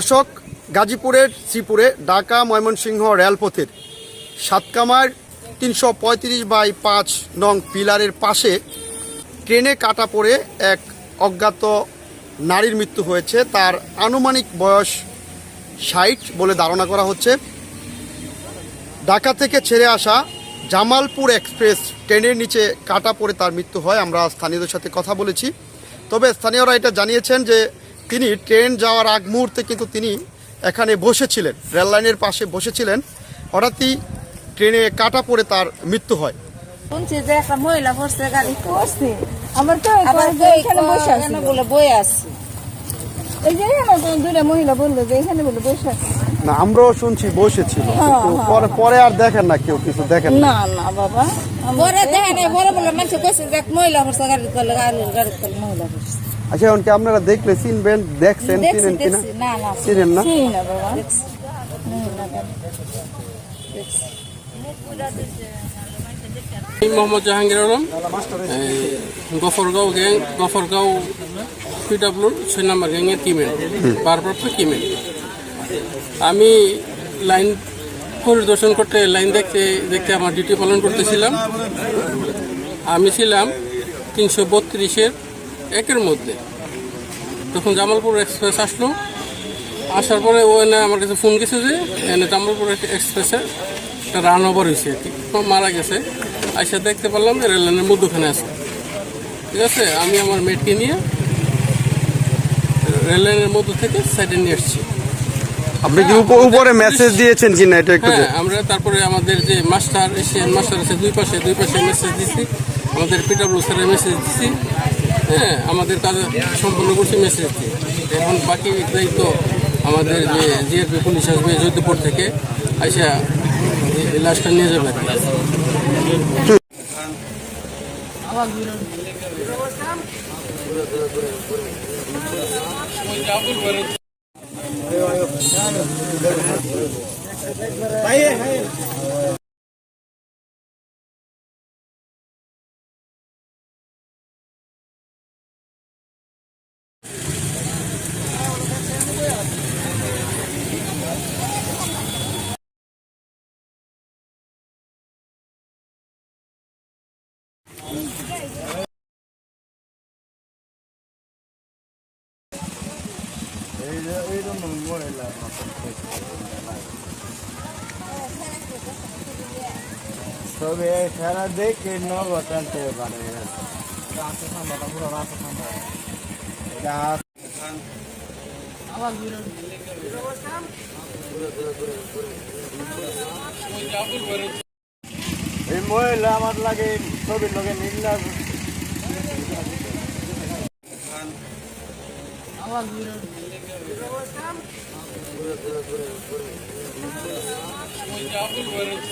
দর্শক গাজীপুরের, শ্রীপুরে, ঢাকা, ময়মনসিংহ, রেলপথের সাতকামার তিনশো পঁয়ত্রিশ বাই পাঁচ নং পিলারের পাশে ট্রেনে কাটা পড়ে এক অজ্ঞাত নারীর মৃত্যু হয়েছে। তার আনুমানিক বয়স ষাট বলে ধারণা করা হচ্ছে। ঢাকা থেকে ছেড়ে আসা জামালপুর এক্সপ্রেস ট্রেনের নিচে কাটা পড়ে তার মৃত্যু হয়। আমরা স্থানীয়দের সাথে কথা বলেছি। তবে স্থানীয়রা এটা জানিয়েছেন যে তিনি ট্রেন যাওয়ার আগ মুহূর্তে কিন্তু তিনি এখানে বসেছিলেন রেল লাইনের পাশে বসেছিলেন। হঠাৎই ট্রেনে কাটা পড়ে তার মৃত্যু হয়। শুনছি যে একটা মহিলা পড়ছে গাড়ি করছে আমার তো এখানে বসে আছে। বলে বই আসছে? এই যে আমার মহিলা বলল যে এখানে বলে বসে আছে। না আমরাও শুনছি বসেছিল। পরে পরে আর দেখেন না কেউ কিছু দেখেন না। না না বাবা। পরে দেখে নাই পরে মানুষ কইছে যে মহিলা আচ্ছা এখন কি আপনারা দেখলে চিনবেন দেখছেন? চিনেন কিনা? চিনেন না? মোহাম্মদ জাহাঙ্গীর আলম। গফরগাঁও গ্যাং গফরগাঁও পিডাব্লুর ছয় নম্বর গ্যাংয়ের কিমেন ভারপ্রাপ্ত কিমেন আমি লাইন পরিদর্শন করতে লাইন দেখতে দেখতে আমার ডিউটি পালন করতেছিলাম। আমি ছিলাম তিনশো বত্রিশের একের মধ্যে। তখন জামালপুর এক্সপ্রেস আসলো। আসার পরে ও এনে আমার কাছে ফোন গেছে যে এনে জামালপুর এক্সপ্রেসে একটা রান ওভার হয়েছে আর কি। মারা গেছে। আইসা দেখতে পারলাম যে রেল লাইনের মধ্যখানে আছে। ঠিক আছে? আমি আমার মেটকে নিয়ে রেল লাইনের মধ্য থেকে সাইডে নিয়ে এসেছি আপনি কি উপ- উপরে মেসেজ দিয়েছেন কিনা এটা একটু হ্যাঁ আমরা তারপরে আমাদের যে মাস্টার এশিয়ান মাস্টার আছে দুই পাশে দুই পাশে মেসেজ দিচ্ছি আমাদের পিডাব্লিউ স্যারের মেসেজ দিচ্ছি হ্যাঁ আমাদের কাজ সম্পূর্ণ করছি মেসেজ দিয়ে। এখন বাকি দায়িত্ব আমাদের যে জিআরপি পুলিশ আসবে জয়দেবপুর থেকে, আইসা লাশটা নিয়ে যাবে। আর তবে খেলা দেখে নগদ আনতে পারে এটা এই মহিলা আমার লাগে ছবির লগে নিল্লা জাফর